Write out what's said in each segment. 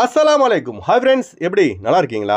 அஸ்லாம் அலைக்கும் hi friends எப்படி? நல்லா இருக்கீங்களா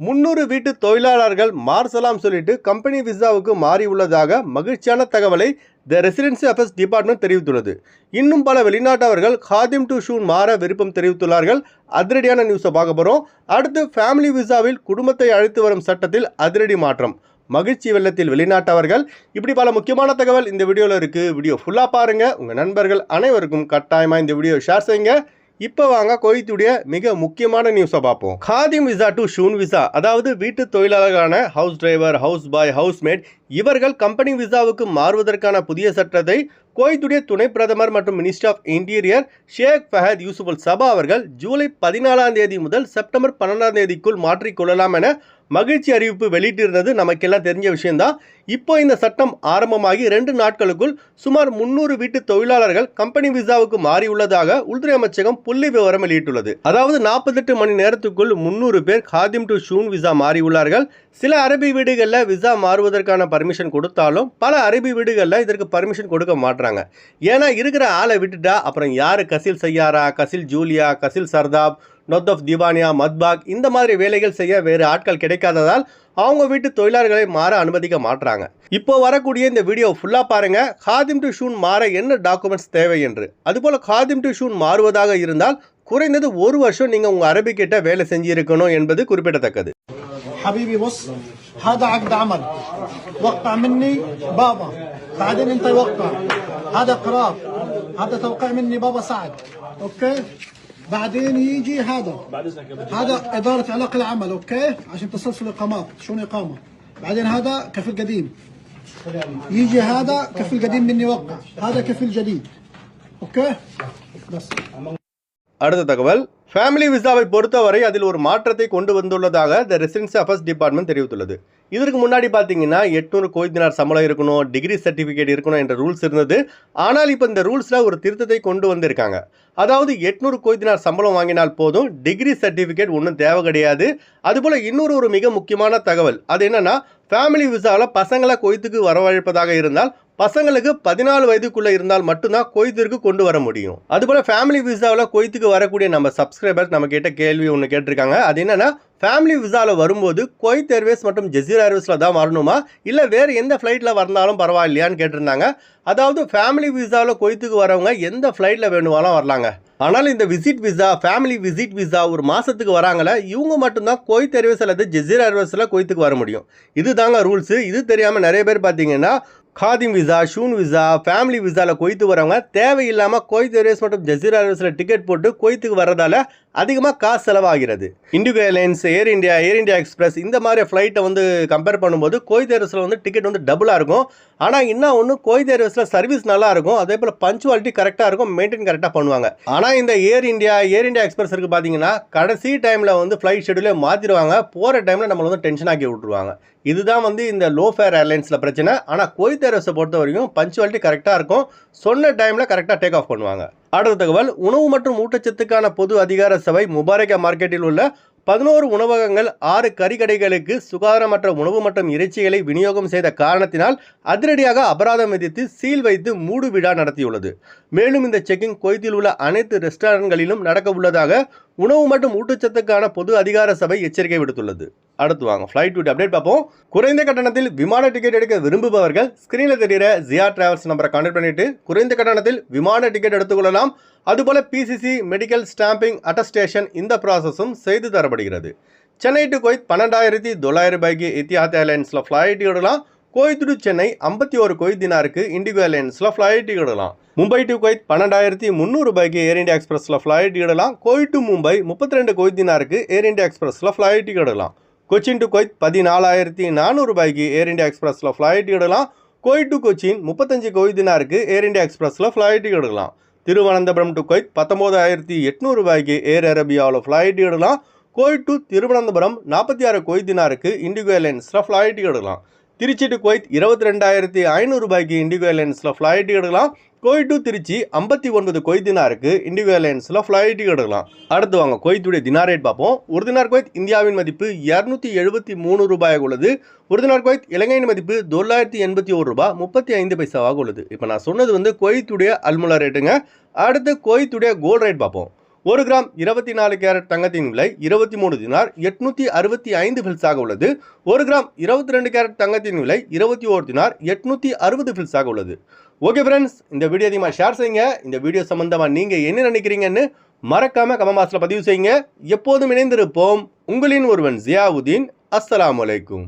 முந்நூறு வீட்டு தொழிலாளர்கள் மார்சலாம் சொல்லிட்டு கம்பெனி விசாவுக்கு மாறி உள்ளதாக மகிழ்ச்சியான தகவலை த ரெசிடென்சி அஃபேர்ஸ் டிபார்ட்மெண்ட் தெரிவித்துள்ளது. இன்னும் பல வெளிநாட்டவர்கள் காதிம் டு ஷூன் மாற விருப்பம் தெரிவித்துள்ளார்கள். அதிரடியான நியூஸை பார்க்க போகிறோம் அடுத்து ஃபேமிலி விசாவில் குடும்பத்தை அழைத்து வரும் சட்டத்தில் அதிரடி மாற்றம். மகிழ்ச்சி வெள்ளத்தில் வெளிநாட்டவர்கள். இப்படி பல முக்கியமான தகவல் இந்த வீடியோவில் இருக்குது வீடியோ ஃபுல்லாக பாருங்கள் உங்கள் நண்பர்கள் அனைவருக்கும் கட்டாயமாக இந்த வீடியோ ஷேர் செய்யுங்க. இப்போ வாங்க கோயத்துடைய மிக முக்கியமான நியூஸை பார்ப்போம். காதிம் விசா டு ஷூன் விசா அதாவது வீட்டு தொழிலாளர்களான house driver house boy housemaid இவர்கள் கம்பெனி விசாவுக்கு மாறுவதற்கான புதிய சட்டத்தை கோயத்துடைய துணை பிரதமர் மற்றும் minister of interior Sheikh Fahad Yousuf Al Sabah அவர்கள் ஜூலை பதினாலாம் தேதி முதல் செப்டம்பர் பன்னெண்டாம் தேதிக்குள் மாற்றிக்கொள்ளலாம் என மகிழ்ச்சி அறிவிப்பு வெளியிட்டிருந்தது நமக்கெல்லாம் தெரிஞ்ச விஷயம்தான். இப்போ இந்த சட்டம் ஆரம்பமாகி ரெண்டு நாட்களுக்குள் சுமார் முன்னூறு வீட்டு தொழிலாளர்கள் கம்பெனி விசாவுக்கு மாறியுள்ளதாக உள்துறை அமைச்சகம் புள்ளி விவரம் வெளியிட்டுள்ளது. அதாவது நாற்பத்தெட்டு மணி நேரத்துக்குள் முன்னூறு பேர் காதிம் டு ஷூன் விசா மாறியுள்ளார்கள் சில அரபி வீடுகளில் விசா மாறுவதற்கான பர்மிஷன் கொடுத்தாலும் பல அரபி வீடுகளில் இதற்கு பர்மிஷன் கொடுக்க மாட்டுறாங்க ஏன்னா இருக்கிற ஆளை விட்டுட்டா அப்புறம் யார் கசில் சையாரா கசில் ஜூலியா? கசில் சர்தாப்? நொத்தப் திவானியா மத்பாக் இந்த மாதிரி வேலைகள் செய்ய வேறு ஆட்கள் கிடைக்காததால் அவங்க வீட்டு தொழிலாளர்களை மாற அனுமதிக்க மாட்றாங்க இப்போ வரக்கூடிய இந்த வீடியோ ஃபுல்லாக பாருங்க காதிம் டு ஷூன் மாற என்ன டாக்குமெண்ட்ஸ் தேவை என்று அதுபோல் காதிம் டு ஷூன் மாறுவதாக இருந்தால் குறைந்தது ஒரு வருஷம் நீங்கள் உங்கள் அரபிக்கிட்ட வேலை செஞ்சிருக்கணும் என்பது குறிப்பிடத்தக்கது حبيبي بص هذا عقد عمل وقع مني بابا بعدين انت وقع هذا قرار هذا توقيع مني بابا سعد اوكي بعدين يجي هذا هذا إدارة علاقة العمل اوكي عشان تسلسل الإقامات شلون إقامة بعدين هذا كفيل قديم يجي هذا كفيل قديم مني وقع هذا كفيل جديد اوكي بس அடுத்த தகவல் ஃபேமிலி விசாவை பொறுத்தவரை அதில் ஒரு மாற்றத்தை கொண்டு வந்துள்ளதாக த ரெசிடென்சி அஃபேர்ஸ் டிபார்ட்மெண்ட் தெரிவித்துள்ளது. இதற்கு முன்னாடி பார்த்தீங்கன்னா எட்நூறு கோய்தினார் சம்பளம் இருக்கணும் டிகிரி சர்டிஃபிகேட் இருக்கணும் என்ற ரூல்ஸ் இருந்தது. ஆனால் இப்போ இந்த ரூல்ஸில் ஒரு திருத்தத்தை கொண்டு வந்திருக்காங்க. அதாவது எட்நூறு கோய்தினார் சம்பளம் வாங்கினால் போதும் டிகிரி சர்டிஃபிகேட் ஒன்றும் தேவை கிடையாது. அதுபோல் இன்னொரு ஒரு மிக முக்கியமான தகவல் அது என்னென்னா ஃபேமிலி விசாவில் பசங்களை கொய்த்துக்கு வரவழைப்பதாக இருந்தால் பசங்களுக்கு பதினாலு வயதுக்குள்ளே இருந்தால் மட்டும்தான் கொய்த்திற்கு கொண்டு வர முடியும். அதுபோல் ஃபேமிலி விசாவில் கொய்த்துக்கு வரக்கூடிய நம்ம சப்ஸ்கிரைபர்ஸ் நம்ம கேட்ட கேள்வி ஒன்று கேட்டிருக்காங்க. அது என்னன்னா ஃபேமிலி விசாவில் வரும்போது கொய்த் ஏர்வேஸ் மற்றும் ஜெசீர் ஏர்வேஸில் தான் வரணுமா? இல்லை வேறு எந்த ஃப்ளைட்டில் வந்தாலும் பரவாயில்லையான்னு கேட்டிருந்தாங்க. அதாவது ஃபேமிலி விசாவில் கொய்த்துக்கு வரவங்க எந்த ஃப்ளைட்டில் வேணுமாலும் வரலாங்க. ஆனால் இந்த visit visa family visit visa ஒரு மாதத்துக்கு வராங்களே இவங்க மட்டும்தான் கொய்த் ஏர்வேஸ் அல்லது ஜெசீர் ஏர்வேஸில் கொய்த்துக்கு வர முடியும். இது தாங்க ரூல்ஸு இது தெரியாமல் நிறைய பேர் பார்த்தீங்கன்னா காதிம் விசா ஷூன் விசா ஃபேமிலி விசாவில் கொய்த்து வரவங்க தேவையில்லாமல் கொய்த் ஏர்வேஸ் மற்றும் ஜசீரா ஏர்வேஸில் டிக்கெட் போட்டு கொய்த்துக்கு வரதால அதிகமாக காசு செலவாகிறது. IndiGo airlines Air India Air India Express இந்த மாதிரி ஃப்ளைட்டை வந்து கம்பேர் பண்ணும்போது கொய்த் வந்து டிக்கெட் வந்து டபுளாக இருக்கும். ஆனால் இன்னும் ஒன்று கோய்தேரஸில் சர்வீஸ் நல்லா இருக்கும். அதே போல் பஞ்சுவாலிட்டி கரெக்டாக இருக்கும் மெயின்டைன் கரெக்டாக பண்ணுவாங்க. ஆனால் இந்த Air India Air India Express இருக்குது பார்த்தீங்கன்னா கடைசி டைமில் வந்து ஃப்ளைட் ஷெடியூலே மாற்றிடுவாங்க போகிற டைமில் நம்மளை வந்து டென்ஷன் ஆக்கி விட்ருவாங்க இதுதான் வந்து இந்த லோ ஃபேர் ஏர்லைன்ஸில் பிரச்சனை ஆனால் கோயத் பொறுத்த வரைக்கும் பஞ்சுவாலிட்டி கரெக்டாக இருக்கும். சொன்ன டைமில் கரெக்டாக டேக் ஆஃப் பண்ணுவாங்க. அடுத்த தகவல் உணவு மற்றும் ஊட்டச்சத்துக்கான பொது அதிகார சபை முபாரகா மார்க்கெட்டில் உள்ள பதினோரு உணவகங்கள் ஆறு கறிக்கடைகளுக்கு சுகாதாரமற்ற உணவு மற்றும் இறைச்சிகளை விநியோகம் செய்த காரணத்தினால் அதிரடியாக அபராதம் விதித்து சீல் வைத்து மூடு விழா நடத்தியுள்ளது. மேலும் இந்த செக்கிங் கொய்த்தில் உள்ள அனைத்து ரெஸ்டாரண்ட்களிலும் நடக்க உள்ளதாக உணவு மற்றும் ஊட்டச்சத்துக்கான பொது அதிகார சபை எச்சரிக்கை விடுத்துள்ளது. அடுத்து வாங்க ஃப்ளைட் டூட் அப்டேட் பார்ப்போம். குறைந்த கட்டணத்தில் விமான டிக்கெட் எடுக்க விரும்புபவர்கள் ஸ்க்ரீனில் தெரிகிற ஜியா டிராவல்ஸ் நம்பரை கான்டெக்ட் பண்ணிட்டு குறைந்த கட்டணத்தில் விமான டிக்கெட் எடுத்துக்கொள்ளலாம் அதுபோல பிசிசி மெடிக்கல் ஸ்டாம்பிங் அட்டஸ்டேஷன் இந்த ப்ராசஸும் செய்து தரப்படுகிறது. சென்னை டு கோயத் பன்னெண்டாயிரத்தி தொள்ளாயிரம் ரூபாய்க்கு இத்தியாத் ஏர்லைன்ஸில் ஃப்ளைட் விடலாம் கோயத் டு சென்னை ஐம்பத்தி ஒரு கோயத் தினாருக்கு இண்டிகோ ஏர்லைன்ஸில் ஃப்ளைட் விடலாம் மும்பை டு கோயத் பன்னெண்டாயிரத்தி முந்நூறு ரூபாய்க்கு ஏர் இந்தியா எக்ஸ்பிரஸில் ஃப்ளைட் விடலாம் கோயட் டு மும்பை முப்பத்தி ரெண்டு கோயத் தினாருக்கு ஏர் இண்டியா எக்ஸ்பிரஸில் ஃப்ளைட் விடலாம் கொச்சின் டு கொய்த் பதினாலாயிரத்தி நானூறு ரூபாய்க்கு ஏர் இந்தியா எக்ஸ்பிரஸில் ஃப்ளைட் எடுக்கலாம். கோயட் டு கொச்சின் முப்பத்தஞ்சு கொய்தினாருக்கு ஏர் இண்டியா எக்ஸ்பிரஸில் ஃப்ளைட் இடலாம் திருவனந்தபுரம் டு கொய்த் பத்தொம்போதாயிரத்தி எட்நூறு ரூபாய்க்கு ஏர் அரேபியாவில் ஃப்ளைட் எடுக்கலாம். கோயிட் டு திருவனந்தபுரம் நாற்பத்தி ஆறு கொய்தினாருக்கு இண்டிகோ ஏர்லைன்ஸில் ஃப்ளைட் எடுக்கலாம். திருச்சி டு கொய்த் இருபத்தி ரெண்டாயிரத்தி ஐநூறு ரூபாய்க்கு இண்டிகோ ஏர்லைன்ஸில் ஃப்ளைட் எடுக்கலாம். கோய் டு திருச்சி ஐம்பத்தி ஒன்பது கொய் தினாருக்கு இண்டிகோ ஏர்லைன்ஸில் ஃப்ளைட் எடுக்கலாம். அடுத்து வாங்க கொய்த்துடைய தினார் ரேட் பார்ப்போம். ஒரு தினார் கொய்த் இந்தியாவின் மதிப்பு இரநூத்தி எழுபத்தி மூணு ரூபாயாக உள்ளது. ஒரு தினார் கொய்த் இலங்கையின் மதிப்பு தொள்ளாயிரத்தி எண்பத்தி ஒரு ரூபாய் முப்பத்தி ஐந்து பைசாவாக உள்ளது. இப்போ நான் சொன்னது வந்து கொய்த்துடைய அல்முலா ரேட்டுங்க அடுத்து கொய்த்துடைய கோல்ட் ரேட் பார்ப்போம். ஒரு கிராம் இருபத்தி நாலு கேரட் தங்கத்தின் விலை இருபத்தி மூணு தினார் எட்நூத்தி அறுபத்தி ஐந்து பில்ஸாக உள்ளது. ஒரு கிராம் இருபத்தி ரெண்டு கேரட் தங்கத்தின் விலை இருபத்தி ஓரு தினார் எட்நூத்தி அறுபது பில்ஸாக உள்ளது. ஓகே ஃப்ரெண்ட்ஸ் இந்த வீடியோ அதிகமாக ஷேர் செய்யுங்க. இந்த வீடியோ சம்பந்தமாக நீங்கள் என்ன நினைக்கிறீங்கன்னு மறக்காம கமமாசில் பதிவு செய்யுங்க. எப்போதும் இணைந்திருப்போம். உங்களின் ஒருவன் ஜியாவுதீன். அஸ்லாம் வலைக்கும்